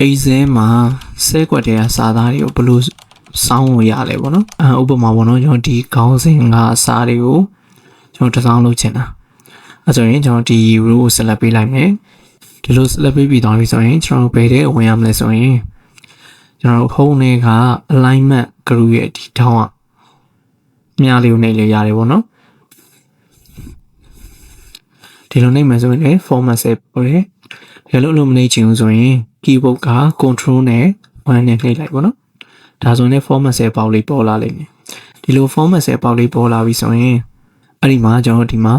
အိမ်စဲမှာဆဲကွက်တဲ့စာသားတွေကိုဘယ်လိုစောင်းလို့ရလဲပေါ့နော်အဲဥပမာပေါ့နော်ကျွန်တော်ဒီခေါင်းစဉ်ကစာတွေကိုကျွန်တော်တစ်စောင်းလုပ်ချင်တာအဲဆိုရင်ကျွန်တော်ဒီ row ကို select ပေးလိုက်မယ်ဒီလို select ပေးပြီးသွားပြီဆိုရင်ကျွန်တော်ဘယ်တဲ့ဝင်ရမလဲဆိုရင်ကျွန်တော် home နဲ့က alignment group ရဲ့ဒီထောင်းကမြားလေးကိုနှိပ်လို့ရတယ်ပေါ့နော် ဒီလိုနှိပ်မယ်ဆိုရင်လည်း format ဆက်ပေါ်တယ်ဒီလိုလိုမနှိပ်ချင်ဘူးဆိုရင် keyboard က control နဲ့1နဲ့နှိပ်လိုက်ပေါ့နော်ဒါဆိုရင် format ဆက်ပေါက်လေးပေါ်လာလိမ့်မယ်ဒီလို format ဆက်ပေါက်လေးပေါ်လာပြီဆိုရင်အဲ့ဒီမှာကျွန်တော်ဒီမှာ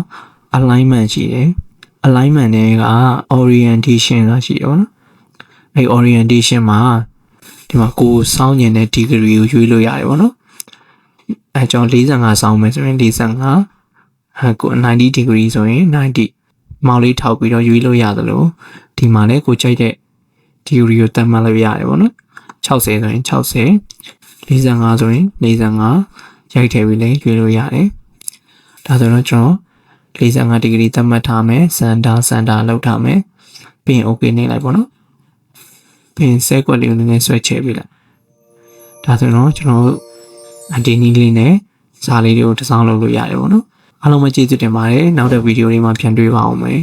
alignment ရှိတယ် alignment တွေက orientation ဆိုတာရှိတယ်ပေါ့နော်အဲ့ orientation မှာဒီမှာကိုယ်စောင်းကျင်တဲ့ degree ကိုရွေးလို့ရတယ်ပေါ့နော်အဲကျွန်တော်45စောင်းမယ်ဆိုရင်45အဲကို90 degree ဆိုရင်90 မောင်လေးထောက်ပြီးတော့ရွေးလို့ရသလိုဒီမှာလည်းကိုကြိုက်တဲ့ degree ကိုတတ်မှတ်လို့ရတယ်ပေါ့နော်60ဆိုရင်60 45ဆိုရင်45ရိုက်ထည့်ပြီးလည်းရွေးလို့ရတယ်ဒါဆိုတော့ကျွန်တော်45ဒီဂရီသတ်မှတ်ထားမယ်စန်တာစန်တာလောက်ထားမယ်ပြီးရင် okay နေလိုက်ပေါ့နော်ပြီးရင် set ကွက်လေးကိုနည်းနည်းဆွဲချဲပေးလိုက်ဒါဆိုတော့ကျွန်တော်တို့အဒီနီလေးနဲ့ဇာလေးတွေကိုတစ်စောင်းလုပ်လို့ရတယ်ပေါ့နော် အားလုံးပဲကျေးဇူးတင်ပါတယ်နောက်တဲ့ဗီဒီယိုလေးမှာပြန်တွေ့ပါအောင်မယ်